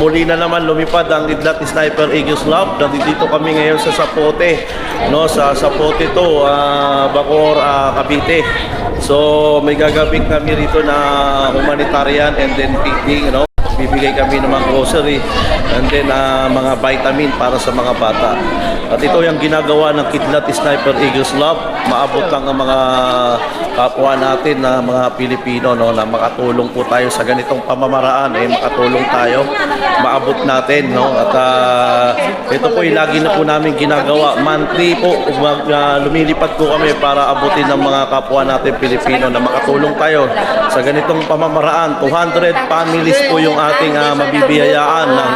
Muli na naman lumipad ang Idlat Sniper Eagles Lab. Nandito kami ngayon sa Sapote, no, sa Sapote to, ah, Bacor, ah, Cavite. So may gagawin kami rito na humanitarian and then feeding, no. Bibigay kami ng mga grocery and then ah, mga vitamin para sa mga bata. At ito yung ginagawa ng Kidlat Sniper Eagles Lab. Maabot lang ang mga kapwa natin na mga Pilipino no, na makatulong po tayo sa ganitong pamamaraan. Eh makatulong tayo. Maabot natin no? At ah, ito po yung lagi na po namin ginagawa. Monthly po mag, ah, lumilipad po kami para abutin ng mga kapwa natin Pilipino na makatulong tayo sa ganitong pamamaraan. 200 families po yung ating ah, mabibiyayaan ng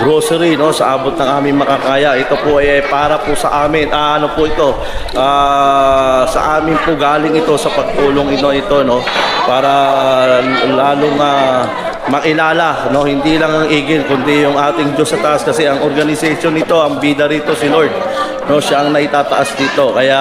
grocery no sa abot ng aming makakaya. Ito po ay para po sa amin. Ah, ano po ito? Ah, sa amin po galing ito sa pagtulong ito ito no para lalong ah, makilala no hindi lang ang igil kundi yung ating Diyos sa taas. Kasi ang organization nito ang bida rito si Lord no siya ang naitataas dito. Kaya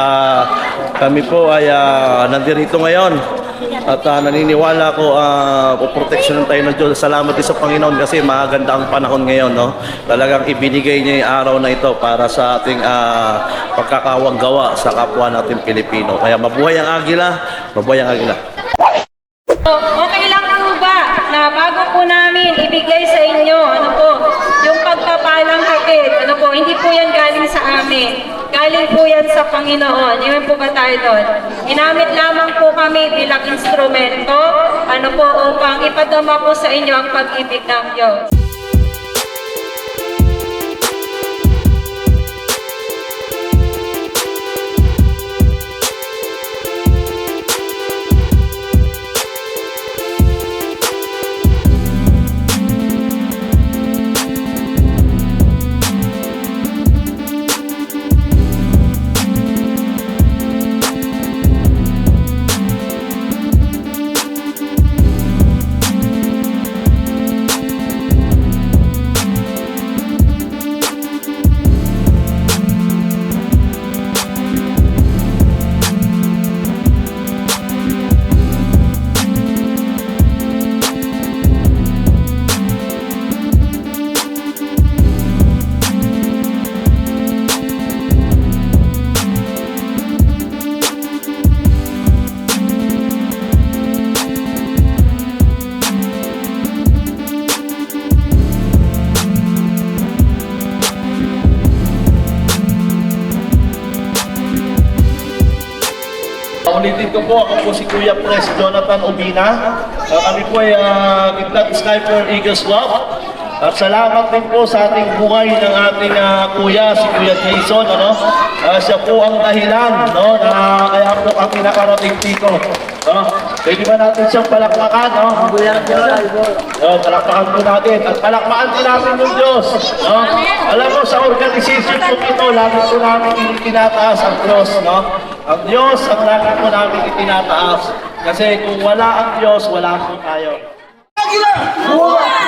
kami po ay ah, nandito ngayon at ah, naniniwala ko uh, proteksyonan tayo ng Diyos. Salamat din sa Panginoon kasi maganda ang panahon ngayon. No? Talagang ibinigay niya yung araw na ito para sa ating uh, pagkakawang gawa sa kapwa natin Pilipino. Kaya mabuhay ang agila, mabuhay ang agila. Okay lang po ba na bago po namin ibigay sa inyo, ano po, yung pagpapalang hatid, ano po, hindi po yan galing sa amin. Galing po yan sa Panginoon. Yun po ba tayo doon? Ginamit lamang po kami bilang instrumento, ano po, upang ipadama po sa inyo ang pag-ibig ng Diyos. Ulitin ko po, ako po si Kuya Pres Jonathan Ubina. Uh, kami po ay uh, Kidlat Sniper Eagles Club. At salamat din po sa ating buhay ng ating ah, kuya, si Kuya Jason. Ano? Ah, siya po ang dahilan no, na kaya po kami nakarating dito. No? Pwede ba natin siyang palakpakan? No? No, palakpakan po natin. At palakpakan din natin ng Diyos. No? Alam mo, sa organization po ito, lagi po namin itinataas ang Diyos. No? Ang Diyos ang lagi po namin itinataas. Kasi kung wala ang Diyos, wala po tayo. Águila! Buhay!